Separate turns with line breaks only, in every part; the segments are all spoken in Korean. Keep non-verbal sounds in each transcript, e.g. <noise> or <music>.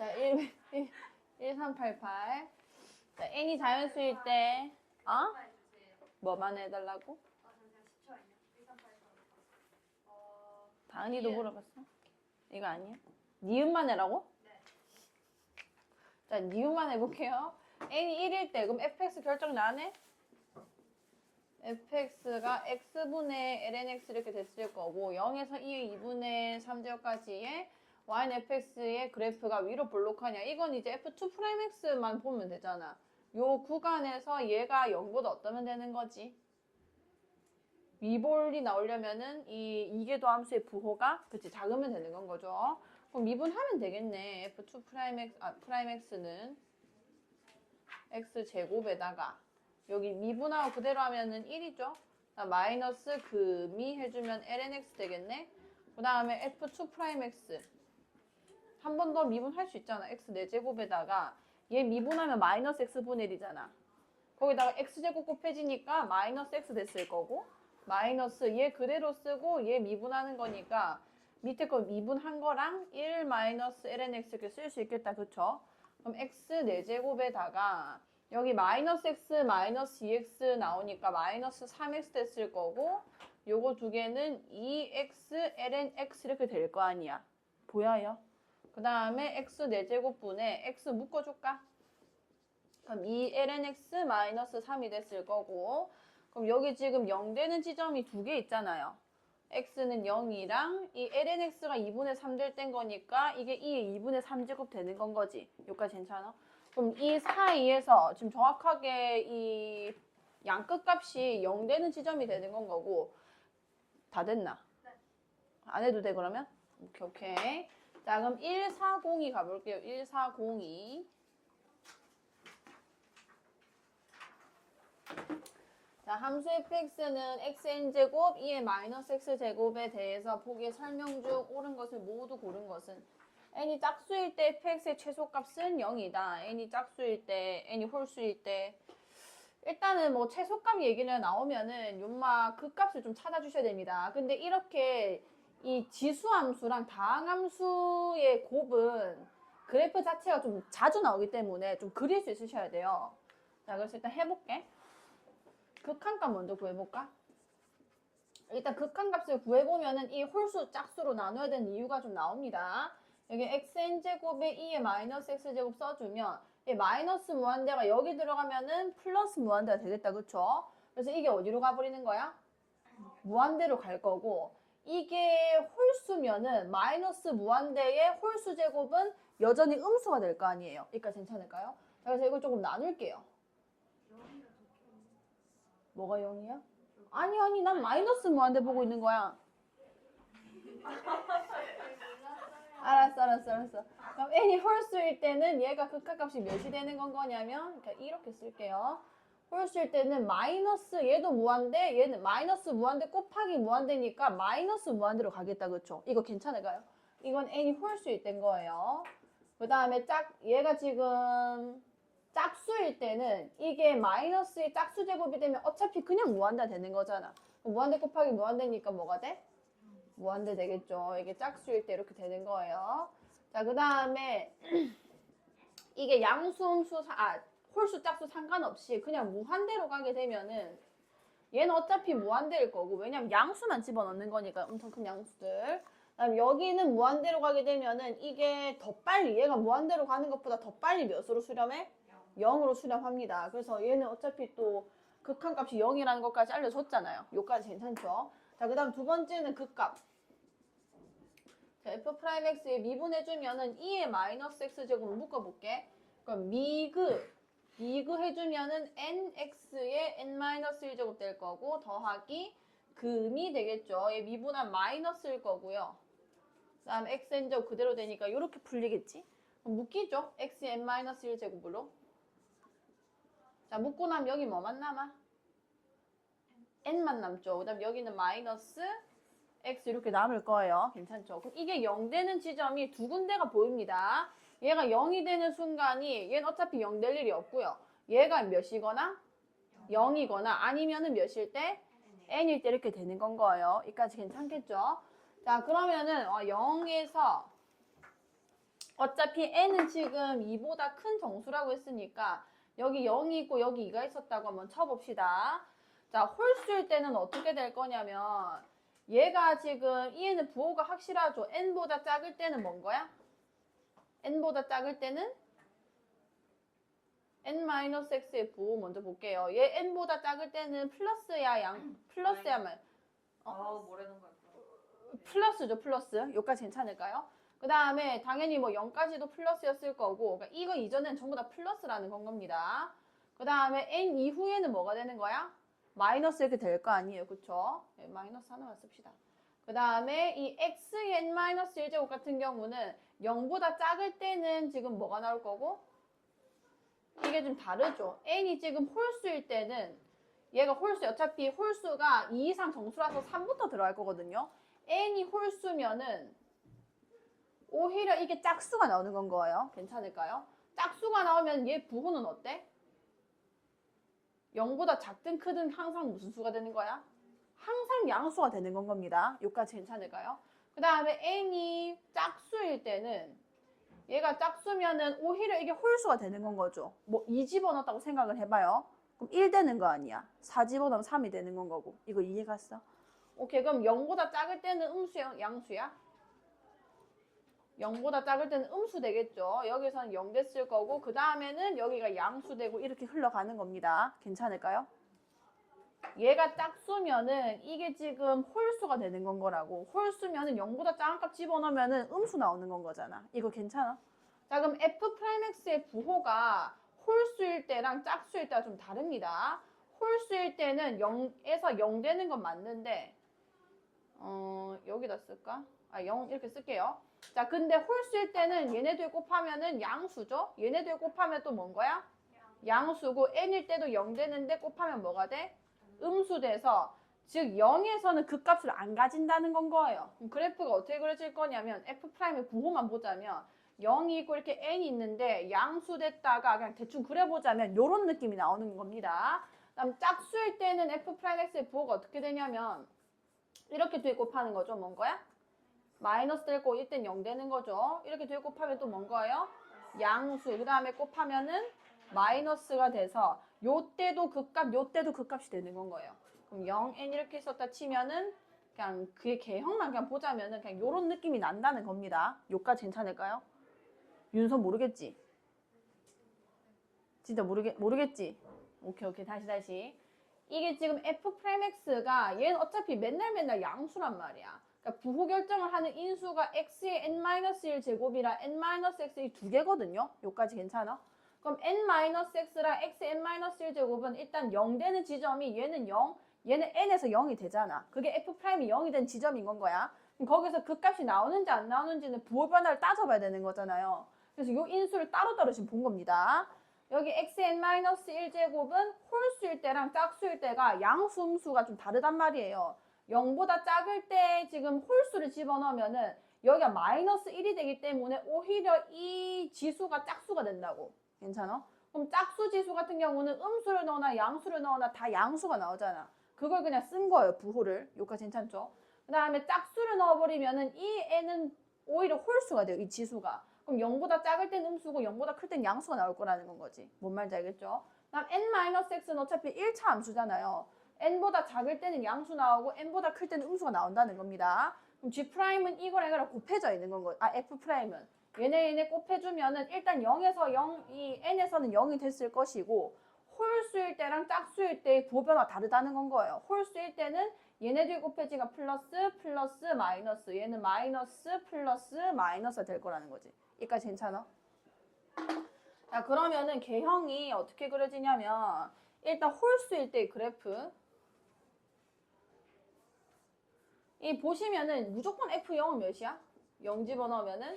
자, 1, 1, 1388. 자, n이 자연수일 때, 어? 뭐만 해달라고? 다은이도 물어봤어? 이거 아니야? 니은만 해라고? 자, 니은만 해볼게요. n이 1일 때, 그럼 fx 결정 나네? fx가 x분의 lnx 이렇게 됐을 거고 0에서 2의 2분의 3제곱까지의 y는 fx의 그래프가 위로 볼록하냐? 이건 이제 f2'x만 보면 되잖아. 요 구간에서 얘가 0보다 어떠면 되는 거지? 미볼이 나오려면은 이 이계도 함수의 부호가 그치 작으면 되는 건 거죠. 그럼 미분하면 되겠네. f2'x 아 프라임 x는 x 제곱에다가. 여기 미분하고 그대로 하면은 1이죠. 마이너스 금이 해주면 lnx 되겠네. 그 다음에 f2'x 한 번 더 미분할 수 있잖아. x 4제곱에다가 얘 미분하면 마이너스 x분의 1이잖아. 거기다가 x제곱 곱해지니까 마이너스 x 됐을 거고 마이너스 얘 그대로 쓰고 얘 미분하는 거니까 밑에 거 미분한 거랑 1 마이너스 lnx 이렇게 쓸 수 있겠다. 그쵸? 그럼 x 4제곱에다가 여기 마이너스 x 마이너스 2x 나오니까 마이너스 3x 됐을 거고 요거 두 개는 2x ln x 이렇게 될 거 아니야 보여요? 그 다음에 x 4제곱분에 x 묶어줄까? 그럼 2 ln x 마이너스 3이 됐을 거고 그럼 여기 지금 0 되는 지점이 두 개 있잖아요 x는 0이랑 이 ln x가 2분의 3 될 땐 거니까 이게 2의 2분의 3제곱 되는 건 거지 여기까지 괜찮아? 그럼 이 사이에서 지금 정확하게 이 양끝 값이 0 되는 지점이 되는 건 거고 다 됐나? 안 해도 돼 그러면? 오케이 오케이 자 그럼 1402 가볼게요 1402 자, 함수 fx는 xn제곱 2의 마이너스 x제곱에 대해서 보기에 설명 중 옳은 것을 모두 고른 것은 n이 짝수일 때 fx의 최소값은 0이다. n이 짝수일 때, n이 홀수일 때. 일단은 뭐 최소값 얘기를 나오면은 윤마 그 값을 좀 찾아주셔야 됩니다. 근데 이렇게 이 지수함수랑 다항함수의 곱은 그래프 자체가 좀 자주 나오기 때문에 좀 그릴 수 있으셔야 돼요. 자, 그래서 일단 해볼게. 극한값 먼저 구해볼까? 일단 극한값을 구해보면은 이 홀수 짝수로 나눠야 되는 이유가 좀 나옵니다. 여기 xn제곱에 2의 마이너스 x제곱 써주면 이 마이너스 무한대가 여기 들어가면은 플러스 무한대가 되겠다 그쵸? 그래서 이게 어디로 가버리는 거야? 무한대로 갈 거고 이게 홀수면은 마이너스 무한대의 홀수 제곱은 여전히 음수가 될 거 아니에요 그러니까 괜찮을까요? 자, 그래서 이걸 조금 나눌게요 뭐가 0이야? 아니 아니 난 마이너스 무한대 보고 있는 거야 알았어, 알았어, 알았어. 그럼 n이 홀수일 때는 얘가 극한값이 몇이 되는 건 거냐면 이렇게 쓸게요. 홀수일 때는 마이너스 얘도 무한대, 얘는 마이너스 무한대 곱하기 무한대니까 마이너스 무한대로 가겠다, 그렇죠? 이거 괜찮을까요? 이건 n이 홀수일 때인 거예요. 그 다음에 짝 얘가 지금 짝수일 때는 이게 마이너스의 짝수 제곱이 되면 어차피 그냥 무한대 되는 거잖아. 무한대 곱하기 무한대니까 뭐가 돼? 무한대 되겠죠. 이게 짝수일 때 이렇게 되는 거예요. 자, 그 다음에 <clears throat> 이게 양수 음수, 아, 홀수, 짝수 상관없이 그냥 무한대로 가게 되면은 얘는 어차피 무한대일 거고 왜냐면 양수만 집어넣는 거니까 엄청 큰 양수들. 그다음 여기는 무한대로 가게 되면은 이게 더 빨리 얘가 무한대로 가는 것보다 더 빨리 몇으로 수렴해? 0으로 수렴합니다. 그래서 얘는 어차피 또 극한값이 0이라는 것까지 알려줬잖아요. 요까지 괜찮죠? 자, 그 다음 두 번째는 극값. 자, f'x에 미분해주면은 2의 마이너스 x제곱을 묶어볼게. 그럼 미그, 미그 해주면은 nx의 n-1 제곱 될 거고, 더하기 금이 되겠죠. 얘 미분한 마이너스일 거고요. 그 다음 xn제곱 그대로 되니까 이렇게 풀리겠지? 묶이죠? x의 n-1 제곱으로. 자, 묶고 나면 여기 뭐만 남아? n만 남죠. 그 다음 여기는 마이너스 x 이렇게 남을 거예요. 괜찮죠? 그럼 이게 0 되는 지점이 두 군데가 보입니다. 얘가 0이 되는 순간이 얘는 어차피 0 될 일이 없고요. 얘가 몇이거나 0이거나 아니면은 몇일 때 n일 때 이렇게 되는 건 거예요. 여기까지 괜찮겠죠? 자 그러면은 어, 0에서 어차피 n은 지금 2보다 큰 정수라고 했으니까 여기 0이 있고 여기 2가 있었다고 한번 쳐봅시다. 자, 홀수일 때는 어떻게 될 거냐면 얘가 지금 얘는 부호가 확실하죠. n보다 작을 때는 뭔 거야? N보다 작을 때는 n-x의 부호 먼저 볼게요. 얘 n보다 작을 때는 플러스야 양 플러스야만
아 뭐라는 거야?
플러스죠 플러스 여기까지 괜찮을까요? 그 다음에 당연히 뭐 0까지도 플러스였을 거고 그러니까 이거 이전엔 전부 다 플러스라는 건 겁니다. 그 다음에 n 이후에는 뭐가 되는 거야? 마이너스 이렇게 될 거 아니에요 그쵸? 네, 마이너스 하나만 씁시다. 그 다음에 이 x의 n-1제곱 같은 경우는 0보다 작을 때는 지금 뭐가 나올 거고 이게 좀 다르죠. n이 지금 홀수일 때는 얘가 홀수 어차피 홀수가 2 이상 정수라서 3부터 들어갈 거거든요. n이 홀수면은 오히려 이게 짝수가 나오는 건 거예요. 괜찮을까요? 짝수가 나오면 얘 부호는 어때? 0보다 작든 크든 항상 무슨 수가 되는 거야? 항상 양수가 되는 건 겁니다. 여기까지 괜찮을까요? 그 다음에 n이 짝수일 때는 얘가 짝수면은 오히려 이게 홀수가 되는 건 거죠. 뭐 2 집어넣었다고 생각을 해봐요. 그럼 1 되는 거 아니야. 4 집어넣으면 3이 되는 건 거고. 이거 이해 갔어? 오케이 그럼 0보다 작을 때는 음수야 양수야? 0보다 작을 때는 음수 되겠죠. 여기서는 0 됐을 거고 그 다음에는 여기가 양수 되고 이렇게 흘러가는 겁니다. 괜찮을까요? 얘가 짝수면은 이게 지금 홀수가 되는 건 거라고 홀수면은 0보다 작은 값 집어넣으면은 음수 나오는 건 거잖아. 이거 괜찮아? 자 그럼 f'x의 부호가 홀수일 때랑 짝수일 때가 좀 다릅니다. 홀수일 때는 0에서 0 되는 건 맞는데 어 여기다 쓸까? 아 0 이렇게 쓸게요. 자 근데 홀수일 때는 얘네들 곱하면은 양수죠? 얘네들 곱하면 또 뭔 거야? 양수고 n일 때도 0 되는데 곱하면 뭐가 돼? 음수 돼서 즉 0에서는 그 값을 안 가진다는 건 거예요. 그럼 그래프가 어떻게 그려질 거냐면 f'의 부호만 보자면 0이 있고 이렇게 n이 있는데 양수 됐다가 그냥 대충 그려보자면 이런 느낌이 나오는 겁니다. 그다음 짝수일 때는 f'x의 부호가 어떻게 되냐면 이렇게 뒤에 곱하는 거죠. 뭔 거야? 마이너스 되고 이땐 0 되는 거죠. 이렇게 뒤에 곱하면 또 뭔 거예요? 양수. 그 다음에 곱하면은 마이너스가 돼서 요때도 극값, 요때도 극값이 되는 건 거예요. 그럼 0n 이렇게 썼다 치면은 그냥 그의 개형만 그냥 보자면은 그냥 요런 느낌이 난다는 겁니다. 요까지 괜찮을까요? 윤서 모르겠지? 진짜 모르겠, 모르겠지? 오케이, 오케이. 다시, 다시. 이게 지금 f'x가 얘는 어차피 맨날 맨날 양수란 말이야. 그러니까 부호 결정을 하는 인수가 x의 n-1 제곱이랑 n-x 이두 개거든요. 요까지 괜찮아? 그럼 n-x랑 x의 n-1 제곱은 일단 0 되는 지점이 얘는 0, 얘는 n에서 0이 되잖아. 그게 f'이 0이 된 지점인 건 거야. 그럼 거기서 그 값이 나오는지 안 나오는지는 부호 변화를 따져봐야 되는 거잖아요. 그래서 요 인수를 따로따로 지금 본 겁니다. 여기 x의 n-1 제곱은 홀수일 때랑 짝수일 때가 양수, 음수가 좀 다르단 말이에요. 0보다 작을 때 지금 홀수를 집어넣으면은 여기가 마이너스 1이 되기 때문에 오히려 이 지수가 짝수가 된다고. 괜찮아? 그럼 짝수 지수 같은 경우는 음수를 넣거나 양수를 넣거나 다 양수가 나오잖아. 그걸 그냥 쓴 거예요, 부호를. 여기까지 괜찮죠? 그 다음에 짝수를 넣어버리면은 이 n은 오히려 홀수가 돼요, 이 지수가. 그럼 0보다 작을 땐 음수고 0보다 클 땐 양수가 나올 거라는 건 거지. 뭔 말인지 알겠죠? 그다음 n-x는 어차피 1차 함수잖아요. n보다 작을 때는 양수 나오고 n보다 클 때는 음수가 나온다는 겁니다. 그럼 g'은 이거랑 이거랑 곱해져 있는 건 거. 아 f'은 얘네 얘네 곱해주면은 일단 0에서 0, 이 n에서는 0이 됐을 것이고 홀수일 때랑 짝수일 때의 부호변화 다르다는 건 거예요. 홀수일 때는 얘네들 곱해지가 플러스 플러스 마이너스 얘는 마이너스 플러스 마이너스가 될 거라는 거지. 여기까지 괜찮아? 자 그러면은 개형이 어떻게 그려지냐면 일단 홀수일 때의 그래프 이 보시면은 무조건 F0은 몇이야? 0 집어넣으면은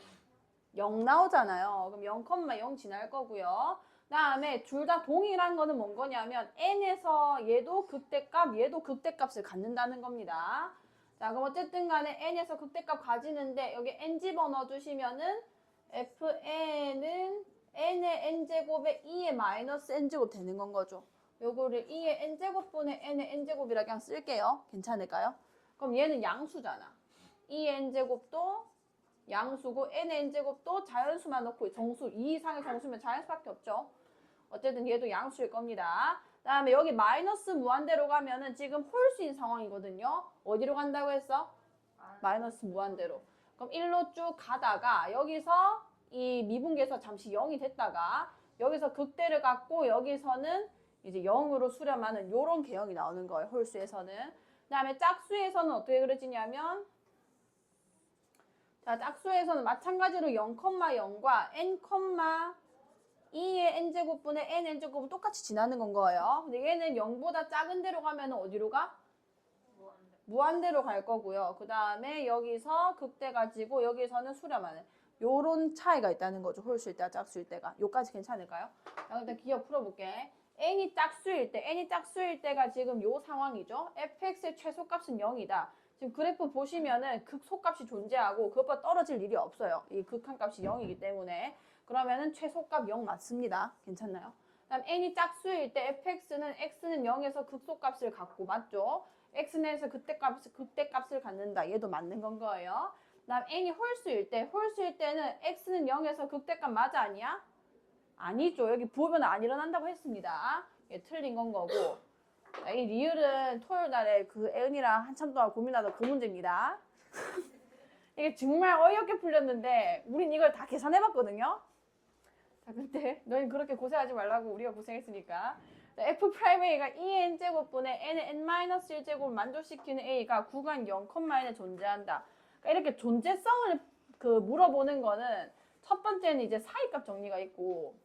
0 나오잖아요. 그럼 0,0 지날 거고요. 그다음에 둘 다 동일한 거는 뭔 거냐면 n에서 얘도 극대값, 얘도 극대값을 갖는다는 겁니다. 자, 그럼 어쨌든 간에 n에서 극대값 가지는데 여기 n 집어넣어 주시면은 fn은 n의 n제곱에 2의 마이너스 n제곱 되는 건 거죠. 요거를 2의 n제곱분의 n의 n제곱이라 그냥 쓸게요. 괜찮을까요? 그럼 얘는 양수잖아. 2의 n제곱도 양수고 n의 n제곱도 자연수만 넣고 정수 2 이상의 정수면 자연수밖에 없죠. 어쨌든 얘도 양수일 겁니다. 그 다음에 여기 마이너스 무한대로 가면은 지금 홀수인 상황이거든요. 어디로 간다고 했어? 마이너스 무한대로. 그럼 1로 쭉 가다가 여기서 이 미분계에서 잠시 0이 됐다가 여기서 극대를 갖고 여기서는 이제 0으로 수렴하는 요런 개형이 나오는 거예요. 홀수에서는. 그 다음에 짝수에서는 어떻게 그려지냐면 자, 짝수에서는 마찬가지로 0,0과 n, 2의 n제곱분의 n n제곱은 똑같이 지나는 건 거예요. 근데 얘는 0보다 작은 데로 가면 어디로 가?
무한대.
무한대로 갈 거고요. 그 다음에 여기서 극대 가지고 여기서는 수렴하는 요런 차이가 있다는 거죠. 홀수일 때와 짝수일 때가. 요까지 괜찮을까요? 자, 일단 기억 풀어볼게. n이 짝수일 때, n이 짝수일 때가 지금 요 상황이죠. fx의 최소값은 0이다. 지금 그래프 보시면은 극소값이 존재하고 그것보다 떨어질 일이 없어요. 이 극한값이 0이기 때문에. 그러면은 최소값 0 맞습니다. 괜찮나요? 그다음 n이 짝수일 때 fx는 x는 0에서 극소값을 갖고 맞죠? x는에서 그때값 그때값을 갖는다. 얘도 맞는 건 거예요. 그다음 n이 홀수일 때 홀수일 때는 x는 0에서 극대값 맞아 아니야? 아니죠. 여기 부호변화 안 일어난다고 했습니다. 얘 틀린 건 거고. 자, 이 리을은 토요일 날에 그 애은이랑 한참 동안 고민하던 그 문제입니다. <laughs> 이게 정말 어이없게 풀렸는데 우린 이걸 다 계산해봤거든요. 자, 근데 너희 그렇게 고생하지 말라고 우리가 고생했으니까. 자, f 프라임 a가 2n 제곱분의 n의 n-1 제곱을 만족시키는 a가 구간 0,n에 존재한다. 그러니까 이렇게 존재성을 그 물어보는 거는 첫 번째는 이제 사이값 정리가 있고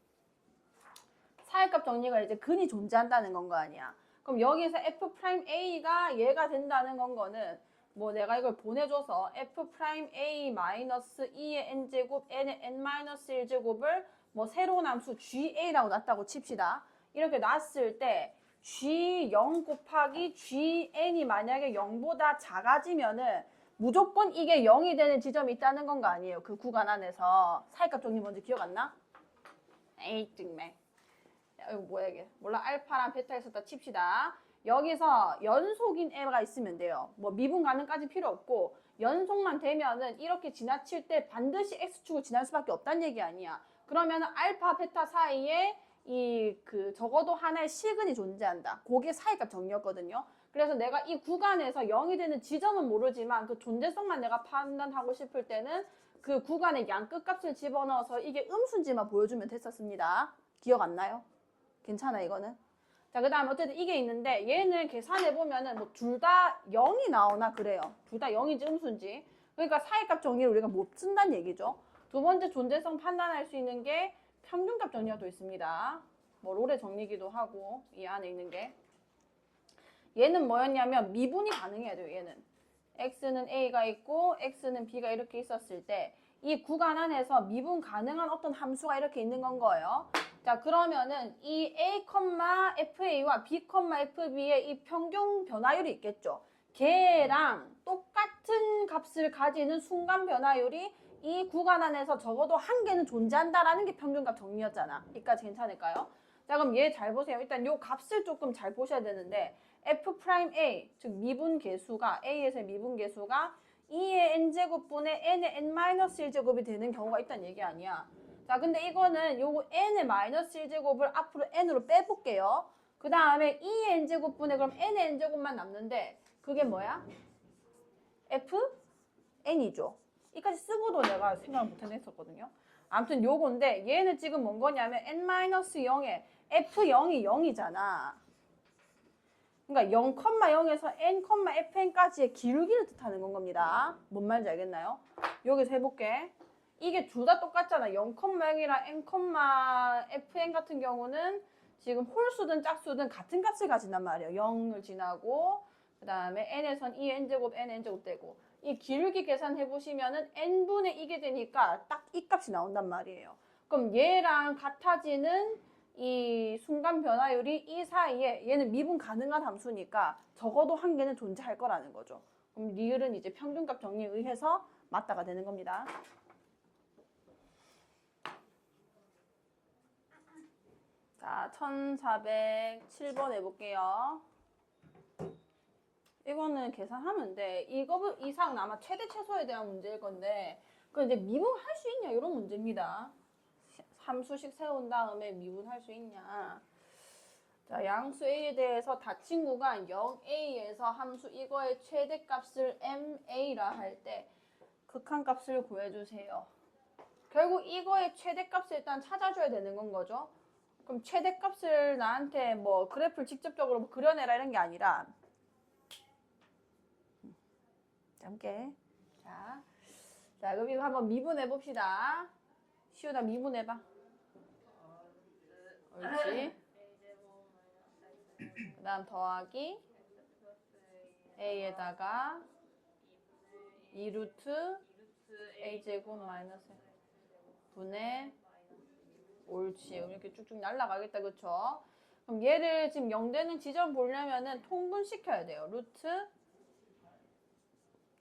사이값 정리가 이제 근이 존재한다는 건 거 아니야. 그럼 여기서 f 프라임 a가 얘가 된다는 건 거는 뭐 내가 이걸 보내줘서 f 프라임 a 마이너스 2의 n 제곱 n의 n 마이너스 1 제곱을 뭐 새로운 함수 ga라고 놨다고 칩시다. 이렇게 놨을 때 g0 곱하기 gn이 만약에 0보다 작아지면은 무조건 이게 0이 되는 지점이 있다는 건 거 아니에요. 그 구간 안에서 사이값 정리 먼저 기억 안 나? 에이 정말 야, 이거 뭐야 몰라. 알파랑 베타 있었다 칩시다. 여기서 연속인 애가 있으면 돼요. 뭐 미분 가능까지 필요 없고 연속만 되면은 이렇게 지나칠 때 반드시 x축을 지날 수밖에 없다는 얘기 아니야. 그러면은 알파 베타 사이에 이 그 적어도 하나의 시근이 존재한다. 그게 사이값 정리였거든요. 그래서 내가 이 구간에서 0이 되는 지점은 모르지만 그 존재성만 내가 판단하고 싶을 때는 그 구간의 양 끝값을 집어넣어서 이게 음수인지만 보여주면 됐었습니다. 기억 안 나요? 괜찮아 이거는? 자, 그 다음 어쨌든 이게 있는데 얘는 계산해 보면은 뭐 둘 다 0이 나오나 그래요. 둘 다 0인지 음수인지. 그러니까 사이값 정리를 우리가 못 쓴다는 얘기죠. 두 번째 존재성 판단할 수 있는 게 평균값 정리가 또 있습니다. 뭐 롤의 정리기도 하고 이 안에 있는 게. 얘는 뭐였냐면 미분이 가능해야 돼요. 얘는 x는 a가 있고 x는 b가 이렇게 있었을 때 이 구간 안에서 미분 가능한 어떤 함수가 이렇게 있는 건 거예요. 자 그러면은 이 a, fa와 b, fb의 이 평균 변화율이 있겠죠. 걔랑 똑같은 값을 가지는 순간 변화율이 이 구간 안에서 적어도 한 개는 존재한다라는 게 평균값 정리였잖아. 여기까지 괜찮을까요? 자 그럼 얘 잘 보세요. 일단 요 값을 조금 잘 보셔야 되는데 f 프라임 a 즉 미분 계수가 a에서의 미분 계수가 2의 n제곱분의 n의 n-1제곱이 되는 경우가 있다는 얘기 아니야. 자 근데 이거는 요거 n의 마이너스 1제곱을 앞으로 n으로 빼볼게요. 그 다음에 2의 n제곱분의 그럼 n의 n제곱만 남는데 그게 뭐야? f n이죠. 이까지 쓰고도 내가 생각을 못 해냈었거든요. 아무튼 요건데 얘는 지금 뭔 거냐면 n-0에 f0이 0이잖아. 그러니까 0,0에서 n, fn까지의 기울기를 뜻하는 건 겁니다. 뭔 말인지 알겠나요? 여기서 해볼게. 이게 둘 다 똑같잖아. 0,0이랑 n, fn 같은 경우는 지금 홀수든 짝수든 같은 값을 가진단 말이에요. 0을 지나고 그 다음에 n에선 2n제곱, nn제곱 되고 이 기울기 계산해 보시면은 n분의 이게 되니까 딱 이 값이 나온단 말이에요. 그럼 얘랑 같아지는 이 순간 변화율이 이 사이에 얘는 미분 가능한 함수니까 적어도 한 개는 존재할 거라는 거죠. 그럼 리을은 이제 평균값 정리에 의해서 맞다가 되는 겁니다. 자, 1407번 해볼게요. 이거는 계산하면 돼. 이거 이상 아마 최대 최소에 대한 문제일 건데 그 이제 미분할 수 있냐 이런 문제입니다. 함수식 세운 다음에 미분할 수 있냐. 자, 양수 A에 대해서 닫힌 구간 0A에서 함수 이거의 최대값을 MA라 할 때 극한값을 구해주세요. 결국 이거의 최대값을 일단 찾아줘야 되는 건 거죠. 그럼 최대값을 나한테 뭐 그래프를 직접적으로 뭐 그려내라 이런 게 아니라 함께 자, 자 그럼 이거 한번 미분해 봅시다. 시우다 미분해 봐. 옳지. 그 다음 더하기 a에다가 2루트 a제곱 마이너스 분의 옳지. 이렇게 쭉쭉 날라가겠다. 그쵸? 그럼 얘를 지금 0되는 지점 보려면은 통분시켜야 돼요. 루트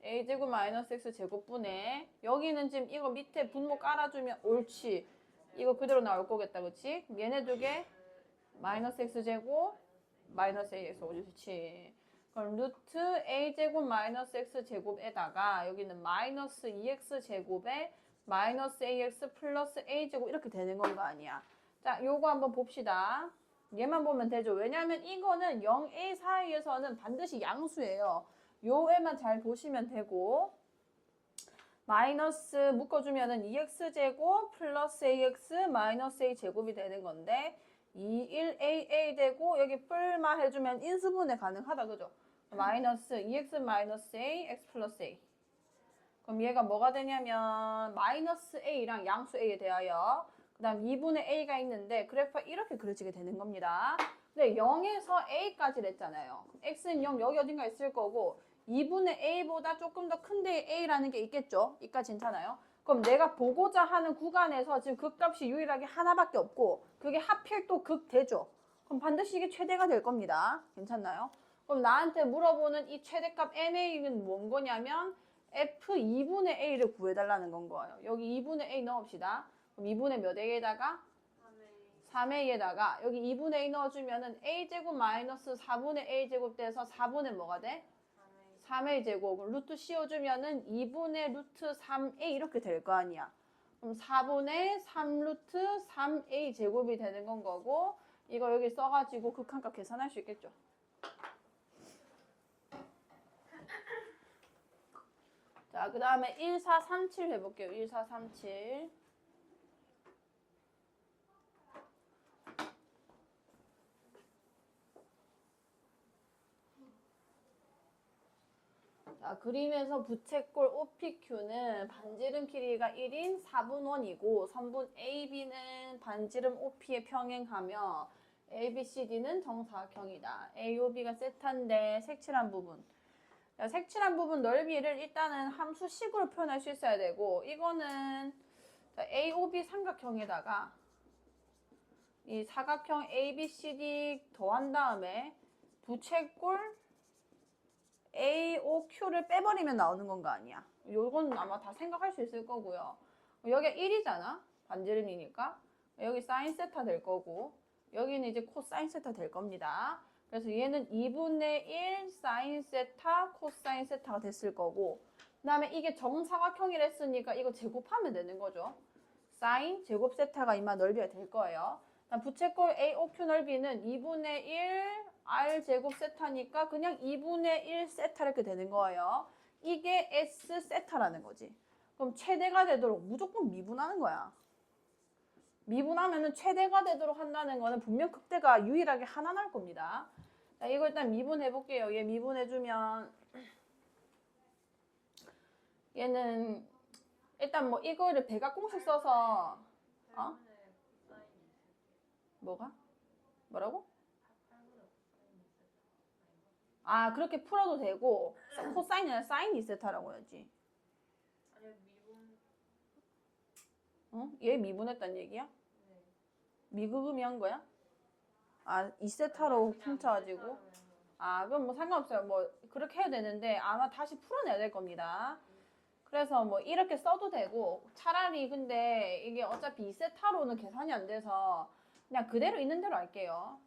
a제곱 마이너스 x 제곱분의 여기는 지금 이거 밑에 분모 깔아주면 옳지. 이거 그대로 나올 거겠다. 그치? 얘네 두 개 마이너스 x 제곱 마이너스 ax 옳지. 그럼 루트 a제곱 마이너스 x 제곱에다가 여기는 마이너스 2x 제곱에 마이너스 ax 플러스 a제곱 이렇게 되는 건 거 아니야. 자, 요거 한번 봅시다. 얘만 보면 되죠. 왜냐하면 이거는 0a 사이에서는 반드시 양수예요. 요 애만 잘 보시면 되고 마이너스 묶어주면은 2x제곱 플러스 ax 마이너스 a 제곱이 되는 건데 2, 1, a, a 되고 여기 뿔만 해주면 인수분해 가능하다 그죠? 마이너스 2x 마이너스 a, x 플러스 a 그럼 얘가 뭐가 되냐면 마이너스 a랑 양수 a에 대하여 그 다음 2분의 a가 있는데 그래프가 이렇게 그려지게 되는 겁니다. 근데 0에서 a까지 했잖아요. x는 0 여기 어딘가 있을 거고 2분의 a보다 조금 더 큰데 a라는 게 있겠죠. 이까지 괜찮아요. 그럼 내가 보고자 하는 구간에서 지금 극값이 유일하게 하나밖에 없고 그게 하필 또 극대죠. 그럼 반드시 이게 최대가 될 겁니다. 괜찮나요? 그럼 나한테 물어보는 이 최대값 NA는 뭔 거냐면 F2분의 A를 구해달라는 건 거예요. 여기 2분의 A 넣읍시다. 그럼 2분의 몇 A에다가 3A에다가 여기 2분의 A 넣어주면은 A제곱 마이너스 4분의 A제곱 돼서 4분의 뭐가 돼? 3A 제곱 그럼 루트 씌워주면은 2분의 루트 3A 이렇게 될 거 아니야. 그럼 4분의 3 루트 3A 제곱이 되는 건 거고 이거 여기 써가지고 극한값 계산할 수 있겠죠. 자, 그 다음에 1437 해볼게요. 1437. 자, 그림에서 부채꼴 OPQ는 반지름 길이가 1인 4분원이고 선분 AB는 반지름 OP에 평행하며 ABCD는 정사각형이다. AOB가 세타인데 색칠한 부분. 자, 색칠한 부분 넓이를 일단은 함수식으로 표현할 수 있어야 되고 이거는 자, AOB 삼각형에다가 이 사각형 ABCD 더한 다음에 부채꼴 AOQ를 빼버리면 나오는 건 거 아니야. 요건 아마 다 생각할 수 있을 거고요. 여기가 1이잖아. 반지름이니까. 여기 사인 세타 될 거고 여기는 이제 코사인 세타 될 겁니다. 그래서 얘는 2분의 1 사인 세타 코사인 세타가 됐을 거고 그 다음에 이게 정사각형이랬으니까 이거 제곱하면 되는 거죠. 사인 제곱 세타가 이마 넓이가 될 거예요. 부채꼴 AOQ 넓이는 2분의 1 R 제곱 세타니까 그냥 2분의 1 세타 이렇게 되는 거예요. 이게 S 세타라는 거지. 그럼 최대가 되도록 무조건 미분하는 거야. 미분하면은 최대가 되도록 한다는 거는 분명 극대가 유일하게 하나 날 겁니다. 자, 이거 일단 미분해 볼게요. 얘 미분해 주면 얘는 일단 뭐 이거를 배각 공식 써서 어? 뭐가? 뭐라고? 아 그렇게 풀어도 되고 코사인이 아니라 사인 2세타라고 해야지. 어? 얘 미분했단 얘기야?
네.
미그금이 한 거야? 아 2세타로 훔쳐가지고 아 그럼 뭐 상관없어요. 뭐 그렇게 해야 되는데 아마 다시 풀어내야 될 겁니다. 그래서 뭐 이렇게 써도 되고 차라리 근데 이게 어차피 2세타로는 계산이 안 돼서 그냥 그대로 있는 대로 할게요.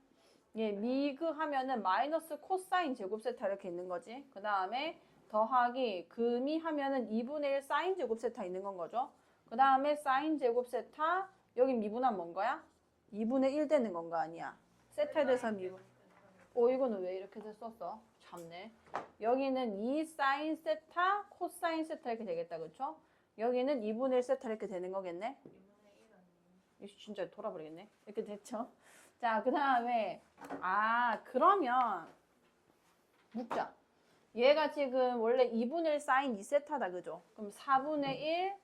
예, 미그 하면은 마이너스 코사인 제곱 세타 이렇게 있는 거지. 그 다음에 더하기 금이 하면은 2분의 1 사인 제곱 세타 있는 건 거죠. 그 다음에 사인 제곱 세타 여기 미분하면 뭔 거야? 2분의 1 되는 건거 아니야. 세타에 대해서 미분. 오 이거는 왜 이렇게 썼어? 참네. 여기는 2 사인 세타 코사인 세타 이렇게 되겠다 그쵸? 여기는 2분의 1 세타 이렇게 되는 거겠네.
2분의 1 아니에요?
이거 진짜 돌아버리겠네. 이렇게 됐죠? 자, 그 다음에, 아, 그러면, 묻자. 얘가 지금 원래 2분의 1 사인 2세타다, 그죠? 그럼 4분의 1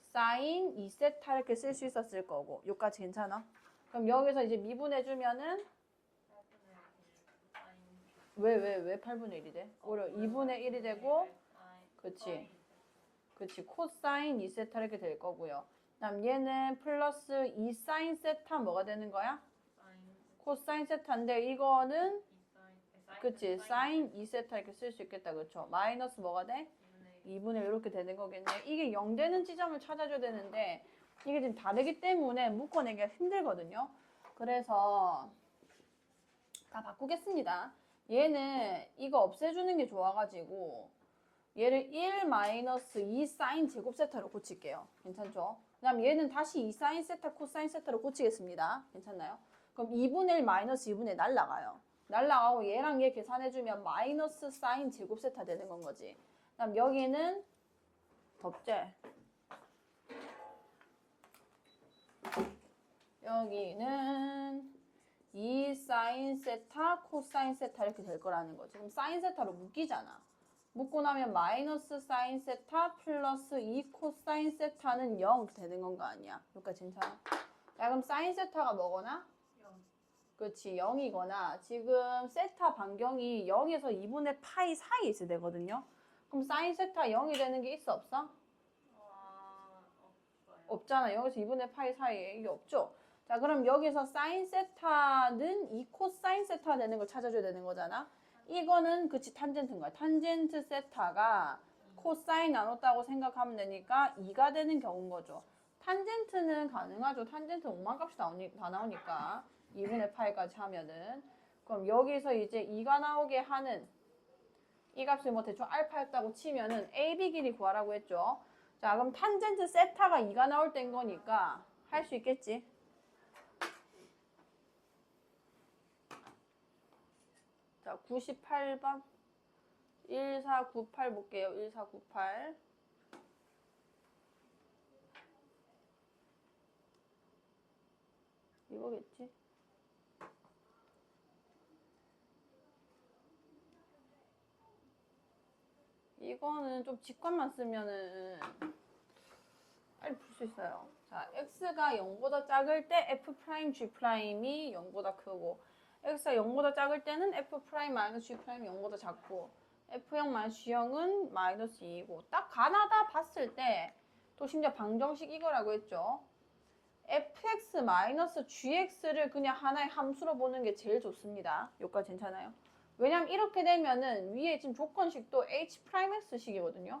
사인 2세타 이렇게 쓸 수 있었을 거고, 여기까지 괜찮아? 그럼 여기서 이제 미분해주면은,
8분의 1 사인
왜, 왜, 왜 8분의 1이 돼? 오히려 2분의 1이 되고, 그치. 그치. 코사인 2세타 이렇게 될 거고요. 그다음 얘는 플러스 2 사인 세타 뭐가 되는 거야?
사인
코사인 세타인데 이거는
2 사인 사인
그치 사인 2세타 이렇게 쓸 수 있겠다 그쵸 마이너스 뭐가 돼?
2분의 1
2분의 이렇게 되는 거겠네 이게 0 되는 지점을 찾아줘야 되는데 이게 지금 다르기 때문에 묶어내기가 힘들거든요 그래서 다 바꾸겠습니다 얘는 이거 없애주는 게 좋아가지고 얘를 1 마이너스 2 사인 제곱 세타로 고칠게요 괜찮죠? 그 다음 얘는 다시 2 사인 세타 코사인 세타로 고치겠습니다 괜찮나요? 그럼 2분의 1 마이너스 2분의 1 날라가요 날라가고 얘랑 얘 계산해주면 마이너스 사인 제곱 세타 되는 건 거지. 그 다음 여기는 덥제. 여기는 2 사인 세타 코사인 세타 이렇게 될 거라는 거지. 그럼 사인 세타로 묶이잖아. 묶고 나면 마이너스 사인 세타 플러스 2 코사인 세타는 0 되는 건 거 아니야. 여기까지 괜찮아? 자 그럼 사인 세타가 뭐거나?
0
그렇지 0이거나 지금 세타 반경이 0에서 2분의 파이 사이에 있어야 되거든요. 그럼 사인 세타 0이 되는 게 있어 없어?
와
없잖아. 0에서 2분의 파이 사이에 이게 없죠. 자 그럼 여기서 사인 세타는 이 코사인 세타 되는 걸 찾아줘야 되는 거잖아. 이거는 그치 탄젠트인 거야. 탄젠트 세타가 코사인 나눴다고 생각하면 되니까 2가 되는 경우인 거죠. 탄젠트는 가능하죠. 탄젠트 5만 값이 나오니, 다 나오니까 2분의 8까지 하면은 그럼 여기서 이제 2가 나오게 하는 이 값이 뭐 대충 알파였다고 치면은 AB 길이 구하라고 했죠. 자 그럼 탄젠트 세타가 2가 나올 땐 거니까 할 수 있겠지. 자 98번 1498 볼게요. 1498 이거겠지? 이거는 좀 직관만 쓰면은 빨리 풀 수 있어요. 자, x가 0보다 작을 때 f 프라임 g 프라임이 0보다 크고 x가 0보다 작을 때는 f 프라임 마이너스 g 프라임이 0보다 작고 f0 마이너스 g0은 마이너스 2이고 딱 가나다 봤을 때 또 심지어 방정식 이거라고 했죠. fx 마이너스 gx를 그냥 하나의 함수로 보는 게 제일 좋습니다. 여기까지 괜찮아요? 왜냐면 이렇게 되면은 위에 지금 조건식도 h 프라임 x식이거든요.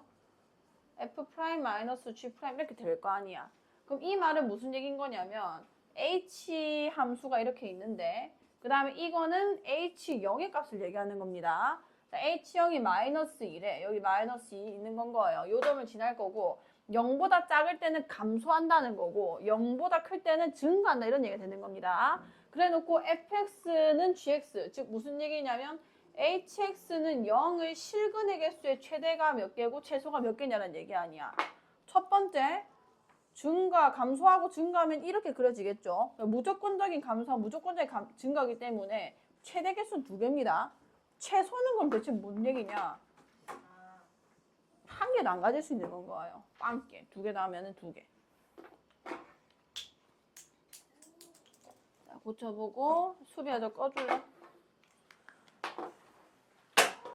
f 프라임 마이너스 g 프라임 이렇게 될 거 아니야. 그럼 이 말은 무슨 얘기인 거냐면 h 함수가 이렇게 있는데 그 다음에 이거는 h0의 값을 얘기하는 겁니다. 자, h0이 마이너스 1에 여기 마이너스 2 있는 건 거예요. 요 점을 지날 거고 0보다 작을 때는 감소한다는 거고 0보다 클 때는 증가한다 이런 얘기가 되는 겁니다. 그래 놓고 fx는 gx 즉 무슨 얘기냐면 hx는 0의 실근의 개수의 최대가 몇 개고 최소가 몇 개냐는 얘기 아니야. 첫 번째 증가 감소하고 증가하면 이렇게 그려지겠죠. 무조건적인 감소와 무조건적인 감- 증가이기 때문에 최대 개수는 두 개입니다. 최소는 그럼 대체 뭔 얘기냐? 아한 개도 안 가질 수 있는 건 거예요. 빵 개. 두 개 나오면은 두 개. 자, 고쳐보고 수비하자 꺼줄래?